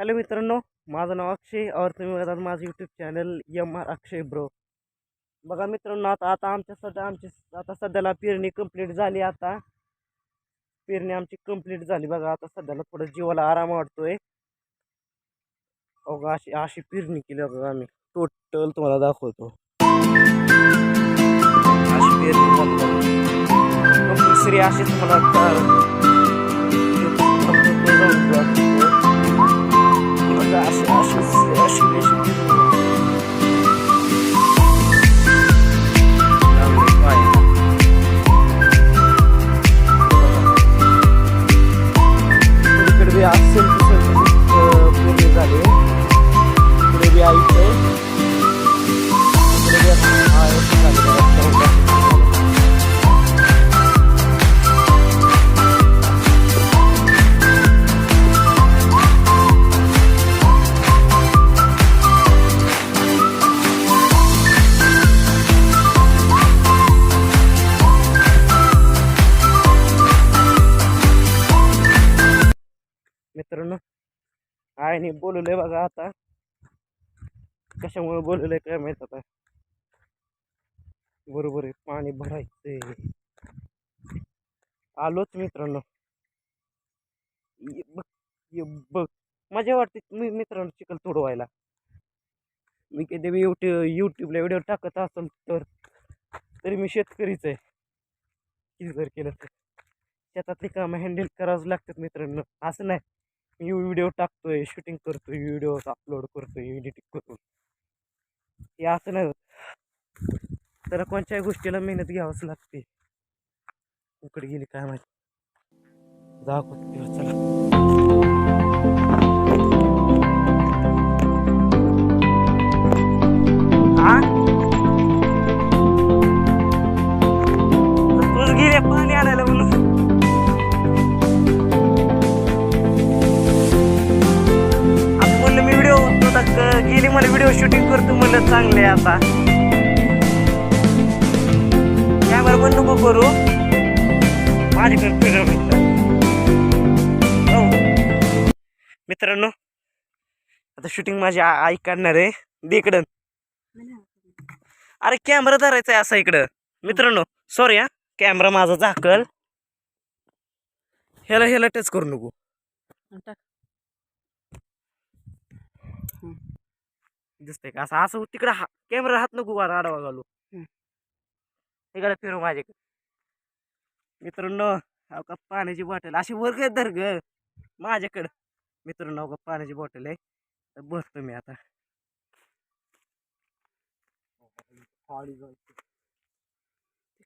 Hello मित्रांनो माझं नाव अक्षय और तुम्ही बघतात माझं YouTube channel M R Akshay bro बघा मित्रांनो आता आता आमच्या सध्या आमची आता सध्याला पेरणी कंप्लीट झाली आता. पेरणी आमची कंप्लीट झाली बघा आता सध्याला थोडं जीवाला आराम वाटतोय. अवघा अशी अशी पेरणी केली बघा आम्ही. टोटल तुम्हाला दाखवतो. अशी पेरणी कंपल्सरी अशीच मला आता- बघा अशी आईने बोलवलंय बघा आता. कशामुळे बोलवलंय काय माहीत आता. बरोबर आहे पाणी भरायचंय. आलोच मित्रांनो. बघ बघ. मजा वाटते मी मित्रांनो चिखल तोडवायला. मी कधी युट्यूब यूट्यूबला व्हिडिओ टाकत असेल तर तरी मी शेतकरीच आहे. किती जर केलं तर. शेतातली कामं हँडल करावंच लागतात मित्रांनो. असं नाही. मी व्हिडिओ टाकतोय शूटिंग करतोय व्हिडिओ अपलोड करतोय एडिटिंग करतो हे असं नाही होत. कोणत्याही गोष्टीला मेहनत घ्यावंच लागते. कुकडे गेली काय माहिती. जा कुठे चला. पण नको करू. माझ्याकडे फिरव हो. मित्रांनो आता शूटिंग माझी ऐकणार आई काढणार आहे. दे इकडं. अरे कॅमेरा धरायचा आहे असा इकडं. मित्रांनो सॉरी हा. कॅमेरा माझा झाकल. ह्याला ह्याला टच करू नको. दिसतंय का? असं असं तिकडं हा कॅमेरा हात नको वा आडवा घालू. तिकडे फिरू माझ्याकडे. मित्रांनो अहो का पाण्याची बॉटल अशी वर काय धर ग? माझ्याकडं. मित्रांनो अहो का पाण्याची बॉटल आहे. तर बसतो मी आता.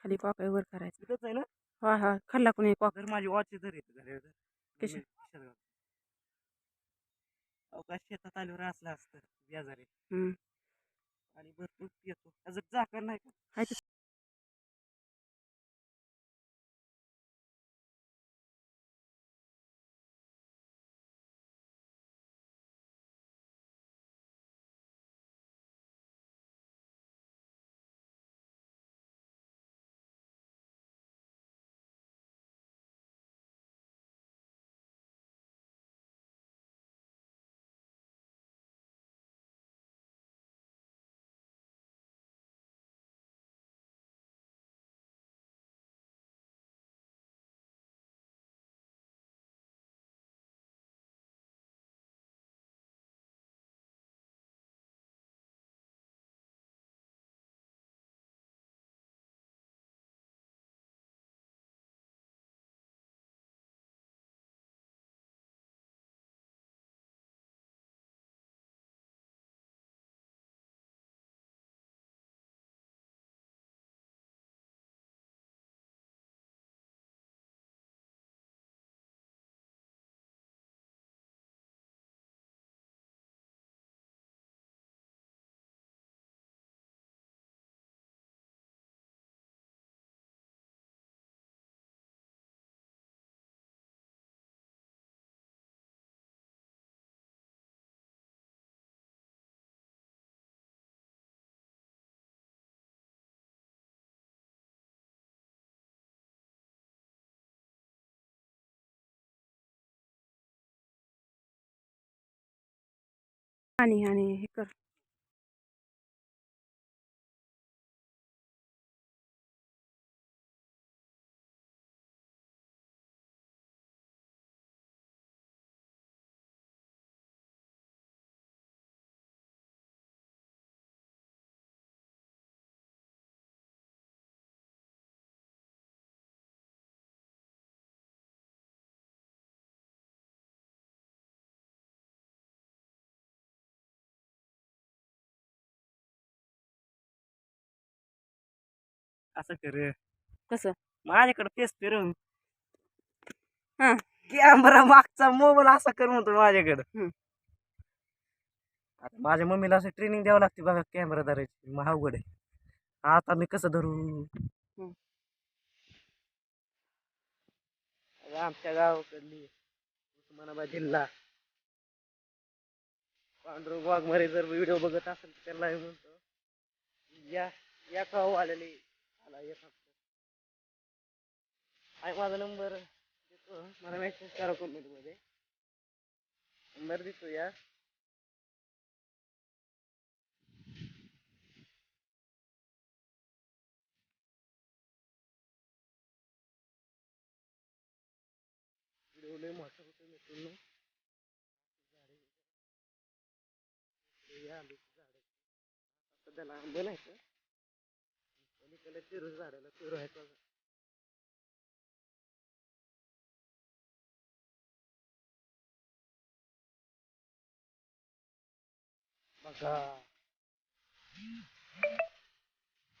खाली कॉक वर करायचं. इथंच आहे ना? हा हा. खाल्ला कोणी कॉक? तर माझी वॉच धर येते घरी कशी? अवकाश शेतात आल्यावर असलं असतं. व्याजारे हम्म. आणि भरपूर येतो. त्याचं झाकण नाही. का हाय ते आणि असं कर. कसं? माझ्याकडे फिरवून हा. कॅमेरा मागचा मोबाईल असा कर म्हणतो माझ्याकडे. आता माझ्या मम्मीला असं ट्रेनिंग द्यावं लागते बघा कॅमेरा धरायची. मग अवघड आहे. आता मी कसं धरू? आमच्या गावाकडली उस्मानाबाद जिल्हा. पांडुरंग वाघमारे जर व्हिडिओ बघत असेल तर त्याला मी म्हणतो या या खाऊ आलेले आला फक्त आहे माझा नंबर देतो. मला मेसेज करा कमेंटमध्ये नंबर देतो या. मोठं होतं मोठा मित्रांनो. हे या आंब्याची झाडं सध्याला आंबे नाही त्याला पलीकडे झाडाला पेरू आहेत बघा बघा.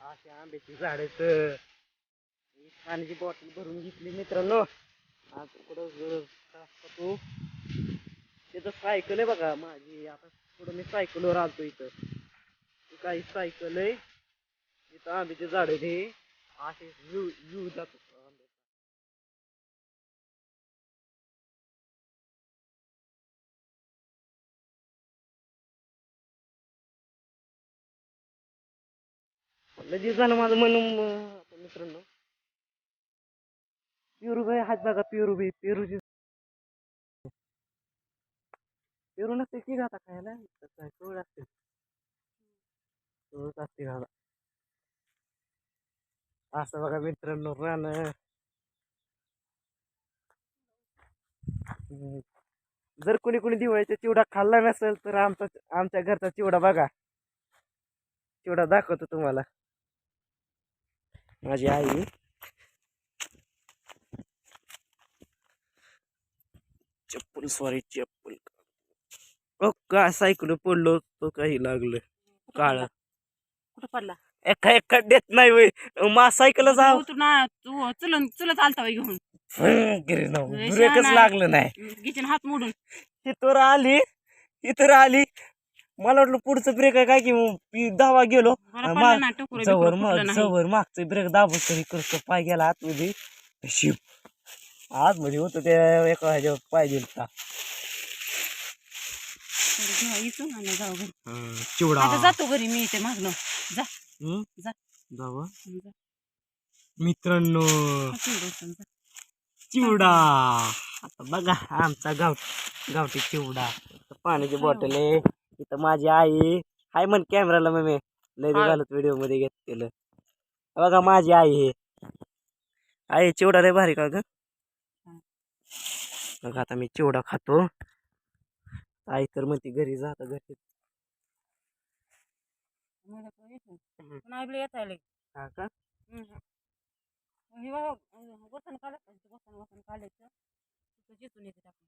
अशी आंब्याची झाड पाण्याची बॉटल भरून घेतली मित्रांनो. आज पुढं तो तिथं सायकल आहे बघा. माझी आता पुढं मी सायकलवर आलतो इथं. काही सायकल आहे. इथं आंब्याचे झाड आहे ते असे व्यू व्यू लगेच झालं माझं मन मित्रांनो. पेरू हात बघा पेरू पेरूची पेरू नसते की घाता खायला. असते. असते घाला असं बघा मित्रांनो रान. जर कोणी कोणी दिवाळीचा चिवडा खाल्ला नसेल तर आमचा आमच्या घरचा चिवडा बघा. चिवडा दाखवतो तुम्हाला. माझी आई. चप्पल सॉरी चप्पल. ओ का सायकल पडलो तो काही लागलं. काळा. कुठं पडला? एका एका देत नाही वय मा सायकल जाव. तू ना तू चलन चलत आलता घेऊन. ब्रेकच. लागलं नाही. गिचन हात मोडून. इथवर आली इथवर आली. मला वाटलं पुढचं ब्रेक आहे काय की मग मी धावा गेलो. जवळ मग जवळ मागचं ब्रेक दाबून तरी करतो पाय गेला आतमध्ये. शिप आतमध्ये होतं ते एका ह्याच्यावर पाय दिलता जाऊ घरी. चिवडा. आता जातो घरी मी इथे मागणं हम्म? जा. जावं. मित्रांनो. हा, चिवडा. आता बघा आमचा गाव गावठी चिवडा. पाण्याची बॉटल आहे. इथं माझी आई हाय म्हण कॅमेराला मग मी लय. घालत व्हिडिओमध्ये घेतलेलं बघा माझी आई आहे. आई चिवडा लय भारी का ग? हा. बघा आता मी चिवडा खातो. आई तर म्हणते घरी जाता घरी पण येत आले. हा का? हे बघा वसन काढायचं वसन काढायचं. तिथं जिथून येते टाकून.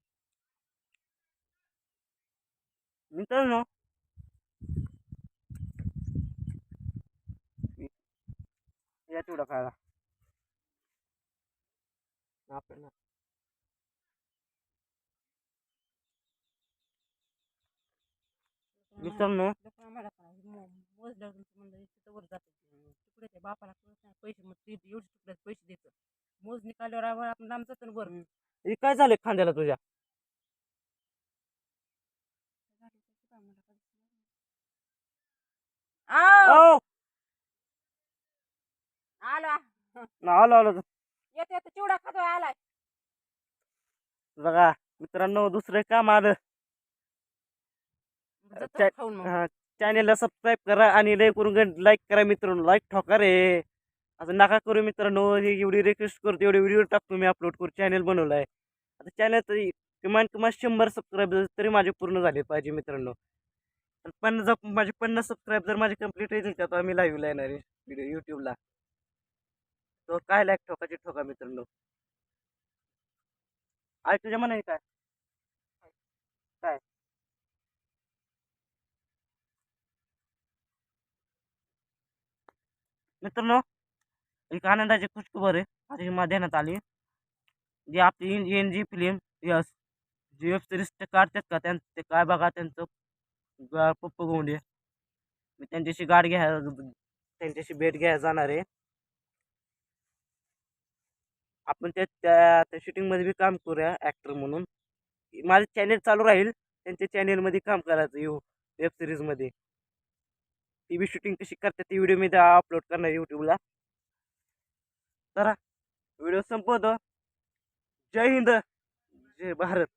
मित्रांनो या चिवडा खायला आपल्याला मित्रांनो तिकडे बापाला पैसे मग एवढे पैसे देतं. काढल्यावर आपण लांब जातो काय झालं खांद्याला तुझ्या? आला. आलो आलो. येत येत चिवडा खातोय आलाय. बघा मित्रांनो दुसरं काम आलं जत्रा चा- खाऊन मग हा चॅनेलला सबस्क्राईब करा आणि लाईक करून लाईक करा मित्रांनो लाईक ठोका रे. असं नका करू मित्रांनो हे एवढी रिक्वेस्ट करतो एवढे व्हिडिओ टाकतो मी अपलोड करू चॅनल बनवलं आहे आता चॅनल तरी किमान किमान शंभर सबस्क्राईबर तरी माझे पूर्ण झाले पाहिजे मित्रांनो. पन्नास माझे पन्नास सबस्क्राईब जर माझे कंप्लीट येतील का तर मी लाईव्हला येणार आहे व्हिडिओ यूट्यूबला तो काय लाईक ठोकाची ठोका मित्रांनो. आई तुझ्या मनाने काय? काय? मित्रांनो एक आनंदाची खुशखबर आहे. माझी मा देण्यात आली. जी आपली N G film S G web series ते काढतात का त्यांचं ते काय बघा त्यांचं? पप्पू गोंडे. मी त्यांच्याशी गाठ घ्या त्यांच्याशी भेट घ्यायला जाणार आहे. आपण ते त्या त्या शूटिंगमध्ये बी काम करूया ॲक्टर म्हणून. माझं चॅनेल चालू राहील. त्यांच्या चॅनेलमध्ये काम करायचं येऊ. वेब सिरीजमध्ये टी व्ही शूटिंग कशी करतात ती व्हिडिओ मी अपलोड करणार यूट्यूबला तर व्हिडिओ संपवतो. जय हिंद जय भारत.